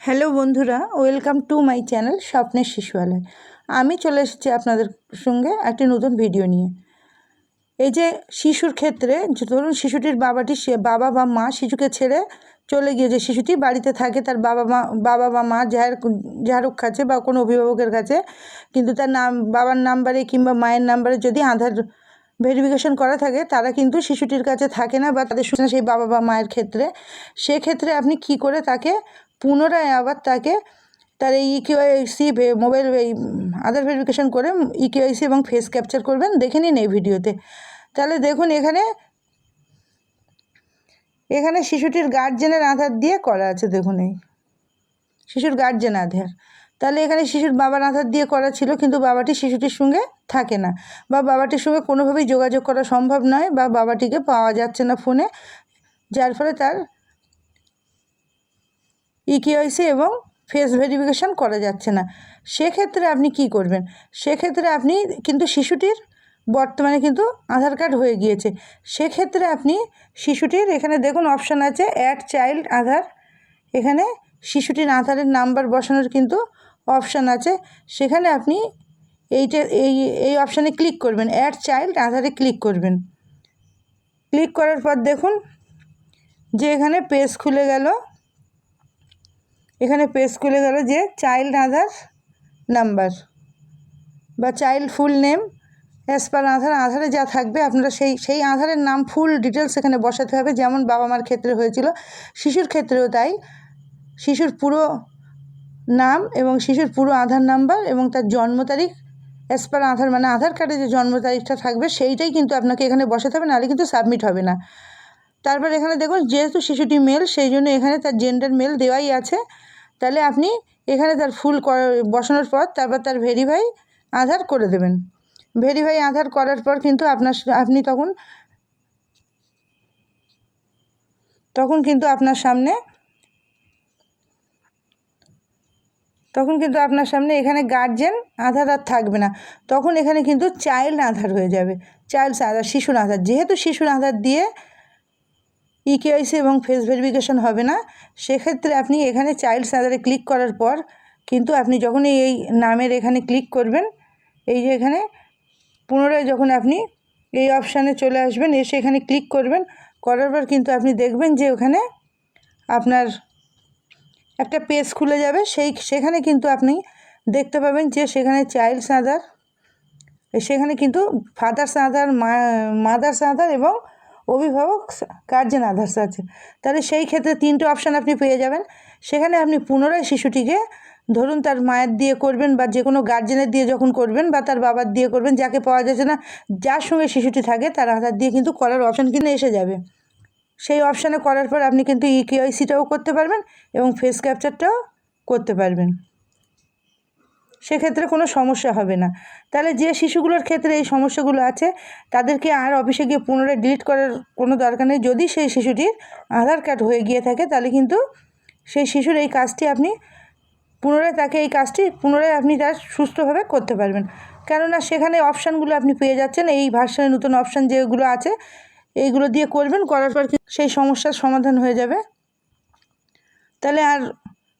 Hello বন্ধুরা, welcome to my channel স্বপ্নের শিশুয়ালয়। আমি চলে এসেছি আপনাদের সঙ্গে একটি নতুন ভিডিও নিয়ে। এই যে শিশুর ক্ষেত্রে, ধরুন শিশুটির বাবাটি, সে বাবা বা মা শিশুকে ছেড়ে চলে গিয়ে যে শিশুটি বাড়িতে থাকে, তার বাবা মা, বাবা বা মা যার, যারুক কাছে বা কোনো অভিভাবকের কাছে, কিন্তু তার নাম, বাবার নাম্বারে কিংবা মায়ের নাম্বারে যদি আধার ভেরিফিকেশন করা থাকে, তারা কিন্তু শিশুটির কাছে থাকে না বা তাদের সেই বাবা বা মায়ের ক্ষেত্রে। সেক্ষেত্রে আপনি কি করে তাকে পুনরায় আবার তাকে তার এই ইকিওআইসি মোবাইল এই আধার ভেরিফিকেশন করে ইকিওআইসি এবং ফেস ক্যাপচার করবেন, দেখে নিন এই ভিডিওতে। তাহলে দেখুন এখানে এখানে শিশুটির গার্জেনের আধার দিয়ে করা আছে, দেখুন এই। শিশুর গার্জেন আধার। তাহলে এখানে শিশুর বাবার আধার দিয়ে করা ছিল, কিন্তু বাবাটি শিশুটির সঙ্গে থাকে না। বা বাবাটির সঙ্গে কোনোভাবেই যোগাযোগ করা সম্ভব নয়, বা বাবাটিকে পাওয়া যাচ্ছে না ফোনে যার ফলে তার ইকিওআইসি এবং ফেস ভেরিফিকেশান করা যাচ্ছে না। সেক্ষেত্রে আপনি কি করবেন? সেক্ষেত্রে আপনি কিন্তু শিশুটির বর্তমানে কিন্তু আধার কার্ড হয়ে গিয়েছে। সেক্ষেত্রে আপনি শিশুটির এখানে দেখুন অপশান আছে অ্যাড চাইল্ড আধার। এখানে শিশুটির আধারের নাম্বার বসানোর কিন্তু অপশান আছে। সেখানে আপনি এইটা, এই এই অপশানে ক্লিক করবেন, অ্যাড চাইল্ড আধারে ক্লিক করবেন। ক্লিক করার পর দেখুন যে এখানে পেজ খুলে গেল। এখানে পেজ খুলে গেল যে চাইল্ড আধার নাম্বার বা child full name as per Aadhaar, আধারে যা থাকবে আপনারা সেই সেই আধারের নাম ফুল ডিটেলস এখানে বসাতে হবে। যেমন বাবা মার ক্ষেত্রে হয়েছিল, শিশুর ক্ষেত্রেও তাই। শিশুর পুরো নাম এবং শিশুর পুরো আধার নাম্বার এবং তার জন্ম তারিখ অ্যাজ পার আধার মানে আধার কার্ডে যে জন্ম তারিখটা থাকবে সেইটাই কিন্তু আপনাকে এখানে বসাতে হবে, নাহলে কিন্তু সাবমিট হবে না। তারপর এখানে দেখুন, যেহেতু শিশুটি মেল সেই জন্য এখানে তার জেন্ডার মেল দেওয়াই আছে। তাহলে আপনি এখানে তার ফুল বসানোর পর তারপর তার ভেরিফাই আধার করে দেবেন। ভেরিফাই আধার করার পর কিন্তু আপনার আপনি তখন তখন কিন্তু আপনার সামনে, তখন কিন্তু আপনার সামনে এখানে গার্জেন আধার আর থাকবে না। তখন এখানে কিন্তু চাইল্ড আধার হয়ে যাবে। চাইল্ড আধার, শিশুর আধার। যেহেতু শিশুর আধার দিয়ে ইকেআইসি এবং ফেস ভেরিফিকেশন হবে না। সেক্ষেত্রে আপনি এখানে চাইল্ড আধারে ক্লিক করার পর কিন্তু আপনি যখনই এই নামের এখানে ক্লিক করবেন, এই যে এখানে পুনরায় যখন আপনি এই অপশানে চলে আসবেন, এসে এখানে ক্লিক করবেন, করার পর কিন্তু আপনি দেখবেন যে ওখানে আপনার একটা পেজ খুলে যাবে। সেই, সেখানে কিন্তু আপনি দেখতে পাবেন যে সেখানে চাইল্ডস আধার সেখানে কিন্তু ফাদার্স আধার মা মাদার্স আধার এবং অভিভাবক গার্জেন আধার্স আছে। তাহলে সেই ক্ষেত্রে তিনটে অপশান আপনি পেয়ে যাবেন। সেখানে আপনি পুনরায় শিশুটিকে ধরুন তার মায়ের দিয়ে করবেন বা যে কোনো গার্জেনের দিয়ে যখন করবেন বা তার বাবার দিয়ে করবেন, যাকে পাওয়া যাচ্ছে না, যার সঙ্গে শিশুটি থাকে তার আধার দিয়ে কিন্তু করার অপশান কিন্তু এসে যাবে। সেই অপশানে করার পর আপনি কিন্তু ইকেআইসিটাও করতে পারবেন এবং ফেস ক্যাপচারটাও করতে পারবেন। সেক্ষেত্রে কোনো সমস্যা হবে না। তাহলে যে শিশুগুলোর ক্ষেত্রে এই সমস্যাগুলো আছে, তাদেরকে আর অফিসে গিয়ে পুনরায় ডিলিট করার কোনো দরকার নেই। যদি সেই শিশুটির আধার কার্ড হয়ে গিয়ে থাকে, তাহলে কিন্তু সেই শিশুর এই কাজটি আপনি পুনরায় তাকে এই কাজটি পুনরায় আপনি তার সুস্থভাবে করতে পারবেন। কেননা সেখানে অপশানগুলো আপনি পেয়ে যাচ্ছেন, এই ভার্সনে নতুন অপশান যেগুলো আছে, এইগুলো দিয়ে করবেন, করার পর সেই সমস্যার সমাধান হয়ে যাবে। তাহলে আর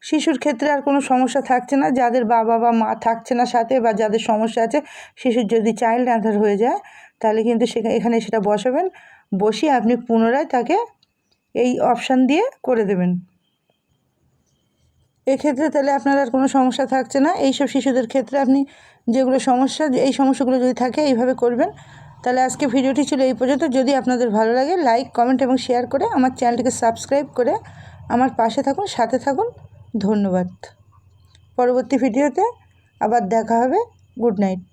শিশুর ক্ষেত্রে আর কোনো সমস্যা থাকছে না। যাদের বাবা বা মা থাকছে না সাথে বা যাদের সমস্যা আছে, শিশুর যদি চাইল্ড আধার হয়ে যায়, তাহলে কিন্তু সেখানে এখানে সেটা বসাবেন। বসিয়ে আপনি পুনরায় তাকে এই অপশান দিয়ে করে দেবেন। এক্ষেত্রে তাহলে আপনার আর কোনো সমস্যা থাকছে না। এইসব শিশুদের ক্ষেত্রে আপনি যেগুলো সমস্যা, এই সমস্যাগুলো যদি থাকে, এইভাবে করবেন। তাহলে আজকে ভিডিওটি ছিল এই পর্যন্ত। যদি আপনাদের ভালো লাগে লাইক কমেন্ট এবং শেয়ার করে আমার চ্যানেলটিকে সাবস্ক্রাইব করে আমার পাশে থাকুন, সাথে থাকুন। ধন্যবাদ। পরবর্তী ভিডিওতে আবার দেখা হবে। Good night.